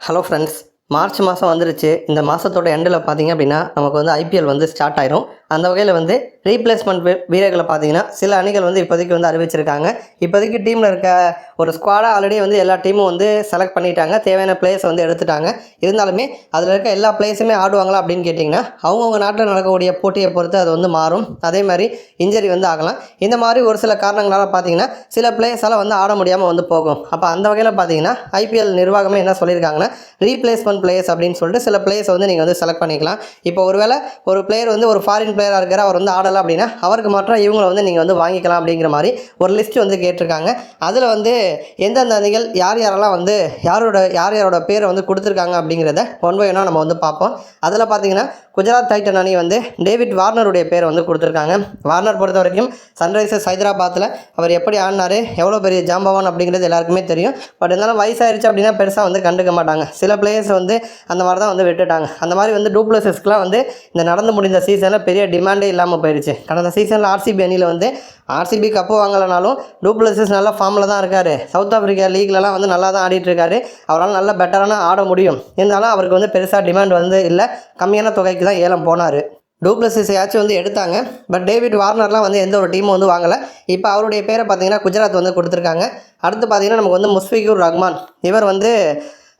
Hello friends March மாதம் வந்துருச்சு. இந்த மாதத்தோட எண்டில் பார்த்தீங்க அப்படின்னா நமக்கு வந்து ஐபிஎல் வந்து ஸ்டார்ட் ஆயிரும். அந்த வகையில் வந்து ரீப்ளேஸ்மெண்ட் வீரர்களை பார்த்தீங்கன்னா சில அணிகள் வந்து இப்போதைக்கு வந்து அறிவிச்சிருக்காங்க. இப்போதைக்கு டீமில் இருக்க ஒரு ஸ்குவாடாக ஆல்ரெடி வந்து எல்லா டீமும் வந்து செலக்ட் பண்ணிட்டாங்க. தேவையான பிளேயர்ஸ் வந்து எடுத்துட்டாங்க. இருந்தாலுமே அதில் இருக்க எல்லா பிளேயர்ஸுமே ஆடுவாங்களா அப்படின்னு கேட்டிங்கன்னா அவங்கவுங்க நாட்டில் நடக்கக்கூடிய போட்டியை பொறுத்து அது வந்து மாறும். அதே மாதிரி இன்ஜரி வந்து ஆகலாம். இந்த மாதிரி ஒரு சில காரணங்களால் பார்த்தீங்கன்னா சில பிளேயர்ஸால் வந்து ஆட முடியாமல் வந்து போகும். அப்போ அந்த வகையில் பார்த்தீங்கன்னா ஐபிஎல் நிர்வாகமே என்ன சொல்லியிருக்காங்கன்னா ரீப்ளேஸ்மெண்ட் பிளேயர்ஸ் அப்படின்னு சொல்லிட்டு சில பிளேயர்ஸை வந்து நீங்கள் வந்து செலக்ட் பண்ணிக்கலாம். இப்போ ஒருவேளை ஒரு பிளேயர் வந்து ஒரு ஃபாரின் பிளேயராக இருக்கிற அவர் வந்து ஆடலாம் அப்படின்னா அவருக்கு மாற்றம் இவங்களை வந்து நீங்கள் வந்து வாங்கிக்கலாம் அப்படிங்கிற மாதிரி ஒரு லிஸ்ட் வந்து கேட்டிருக்காங்க. அதில் வந்து எந்தெந்த அணிகள் யார் யாரெல்லாம் வந்து யாரோட யார் யாரோட பேரை வந்து கொடுத்துருக்காங்க அப்படிங்கிறத ஒன் பை ஒன்னாக நம்ம வந்து பார்ப்போம். அதில் பார்த்தீங்கன்னா குஜராத் டைட்டன் அணி வந்து டேவிட் வார்னருடைய பேரை வந்து கொடுத்துருக்காங்க. வார்னர் பொறுத்த வரைக்கும் சன்ரைசர்ஸ் ஹைதராபாத்தில் அவர் எப்படி ஆடினார் எவ்வளோ பெரிய ஜாம்பவான் அப்படிங்கிறது எல்லாருக்குமே தெரியும். பட் இருந்தாலும் வயசாயிருச்சு அப்படின்னா பெருசாக வந்து கண்டுக்க மாட்டாங்க. சில பிளேயர்ஸ் வந்து அந்த மாதிரி தான் வந்து விட்டுட்டாங்க. அந்த மாதிரி வந்து டூப்ளசஸ்க்குலாம் வந்து இந்த நடந்து முடிந்த சீசனில் பெரிய டிமாண்டே இல்லாமல் போயிடுச்சு. கடந்த சீசனில் ஆர்சிபி அணியில் வந்து ஆர்சிபி கப்பு வாங்கலைனாலும் டூப்ளசஸ் நல்ல ஃபார்மில் தான் இருக்கார். சவுத் ஆஃப்ரிக்கா லீக்லலாம் வந்து நல்லா தான் ஆடிட்டுருக்காரு அவரால் நல்ல பெட்டரான ஆட முடியும். இருந்தாலும் அவருக்கு வந்து பெருசாக டிமாண்ட் வந்து இல்லை. கம்மியான தொகைக்கு தான் ஏலம் போனார். டூப்ளசிஸையாச்சும் வந்து எடுத்தாங்க. பட் டேவிட் வார்னர்லாம் வந்து எந்த ஒரு டீமும் வந்து வாங்கலை. இப்போ அவருடைய பேரை பார்த்தீங்கன்னா குஜராத் வந்து கொடுத்துருக்காங்க. அடுத்து பார்த்தீங்கன்னா நமக்கு வந்து முஸ்ஃபிகுர் ரஹ்மான். இவர் வந்து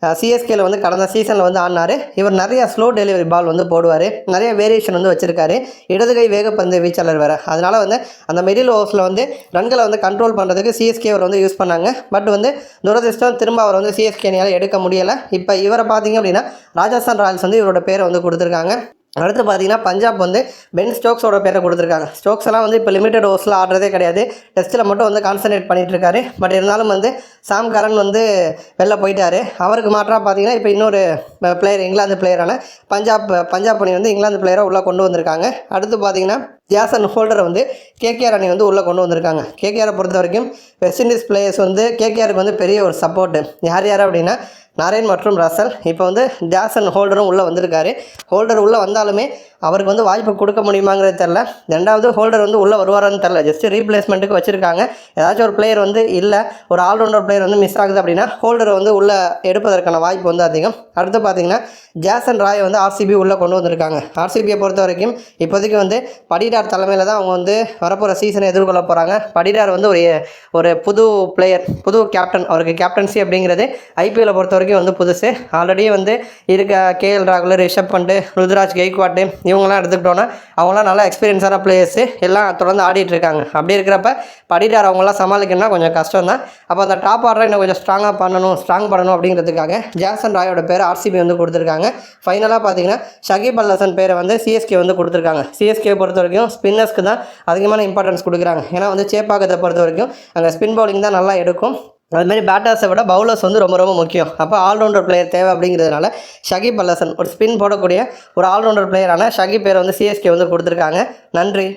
சிஎஸ்கேல வந்து கடந்த சீசனில் வந்து ஆடினார். இவர் நிறைய ஸ்லோ டெலிவரி பால் வந்து போடுவார். நிறைய வேரியேஷன் வந்து வச்சுருக்காரு. இடதுகை வேகப்பந்து வீச்சாளர் வேறு. அதனால் வந்து அந்த மிடில் ஓவர்ஸில் வந்து ரன்களை வந்து கண்ட்ரோல் பண்ணுறதுக்கு சிஎஸ்கே அவர் வந்து யூஸ் பண்ணாங்க. பட் வந்து துரதிர்ஷ்டம் திரும்ப அவர் வந்து சிஎஸ்கே அணியால் எடுக்க முடியலை. இப்போ இவரை பார்த்தீங்க அப்படின்னா ராஜஸ்தான் ராயல்ஸ் வந்து இவரோட பேரை வந்து கொடுத்துருக்காங்க. அடுத்து பார்த்தீங்கன்னா பஞ்சாப் வந்து பென் ஸ்டோக்ஸோட பேரை கொடுத்துருக்காங்க. ஸ்டோக்ஸ் எல்லாம் வந்து இப்போ லிமிடெட் ஓவர்ஸில் ஆடுறதே கிடையாது. டெஸ்ட்டில் மட்டும் வந்து கான்சன்ட்ரேட் பண்ணிகிட்டு இருக்காரு. பட் இருந்தாலும் வந்து சாம் கரன் வந்து வெளில போயிட்டாரு. அவருக்கு மாற்றாக பார்த்தீங்கன்னா இப்போ இன்னொரு பிளேயர் இங்கிலாந்து பிளேயரான பஞ்சாப் பஞ்சாப் அணி வந்து இங்கிலாந்து பிளேயரை உள்ளே கொண்டு வந்திருக்காங்க. அடுத்து பார்த்தீங்கன்னா ஜாசன் ஹோல்டரை வந்து கேகேஆர் அணி வந்து உள்ளே கொண்டு வந்திருக்காங்க. கேகேஆரை பொறுத்த வரைக்கும் வெஸ்ட் இண்டீஸ் பிளேயர்ஸ் வந்து கேகேஆருக்கு வந்து பெரிய ஒரு சப்போர்ட்டு யார் யார் அப்படின்னா நாராயண் மற்றும் ரசல். இப்போ வந்து ஜாசன் ஹோல்டரும் உள்ளே வந்திருக்காரு. ஹோல்டர் உள்ளே வந்தாலுமே அவருக்கு வந்து வாய்ப்பு கொடுக்க முடியுமாங்கிறது தெரில ரெண்டாவது ஹோல்டர் வந்து உள்ளே வருவாரான்னு தெரில ஜஸ்ட் ரீப்ளேஸ்மெண்ட்டுக்கு வச்சுருக்காங்க. ஏதாச்சும் ஒரு பிளேயர் வந்து இல்லை ஒரு ஆல்ரவுண்டர் பிளேயர் வந்து மிஸ் ஆகுது அப்படின்னா ஹோல்டரை வந்து உள்ளே எடுப்பதற்கான வாய்ப்பு வந்து அதிகம். அடுத்து பார்த்தீங்கன்னா ஜாசன் ராய் வந்து ஆர்சிபி உள்ளே கொண்டு வந்திருக்காங்க. ஆர்சிபியை பொறுத்த வரைக்கும் இப்போதைக்கு வந்து படிடார் தலைமையில் தான் அவங்க வந்து வரப்போகிற சீசனை எதிர்கொள்ள போகிறாங்க படிடார் வந்து ஒரு ஒரு புது பிளேயர் புது கேப்டன் அவருக்கு கேப்டன்சி அப்படிங்கிறது ஐபிஎல்லை பொறுத்த வரைக்கும் வந்து புதுசு. ஆல்ரெடி வந்து இருக்க கேஎல் ராகுல் ரிஷப் பண்டு ருத்ராஜ் கெய்க்வாட்டு இவங்கெல்லாம் எடுத்துக்கிட்டோன்னா அவங்களாம் நல்லா எக்ஸ்பீரியன்ஸான பிளேயர்ஸு எல்லாம் தொடர்ந்து ஆடிட்டு இருக்காங்க. அப்படி இருக்கிறப்ப படிடார் அவங்களாம் சமாளிக்கணும்னா கொஞ்சம் கஷ்டம் தான் அப்போ அந்த டாப் ஆர்டரை இன்னும் கொஞ்சம் ஸ்ட்ராங்காக பண்ணணும் ஸ்ட்ராங் பண்ணணும் அப்படிங்கிறதுக்காக ஜாசன் ராயோட பேர் ஆர்சிபி வந்து கொடுத்துருக்காங்க. ஃபைனலாக பார்த்தீங்கன்னா ஷகீப் அல் ஹசன் பேரை வந்து சிஎஸ்கே வந்து கொடுத்துருக்காங்க. சிஎஸ்கே பொறுத்த வரைக்கும் ஸ்பின்னர்ஸ்க்கு தான் அதிகமான இம்பார்ட்டன்ஸ் கொடுக்குறாங்க. ஏன்னா வந்து சேப்பாக்கத்தை பொறுத்த வரைக்கும் அங்கே ஸ்பின் பவுலிங் தான் நல்லா எடுக்கும். அதுமாரி பேட்டர்ஸை விட பவுலர்ஸ் வந்து ரொம்ப ரொம்ப முக்கியம். அப்போ ஆல்ரவுண்டர் பிளேயர் தேவை அப்படிங்கிறதுனால ஷகீப் அல்லசன் ஒரு ஸ்பின் போடக்கூடிய ஒரு ஆல்ரவுண்டர் பிளேயரான ஷகீப் பேரை வந்து சிஎஸ்கே வந்து கொடுத்துருக்காங்க. நன்றி.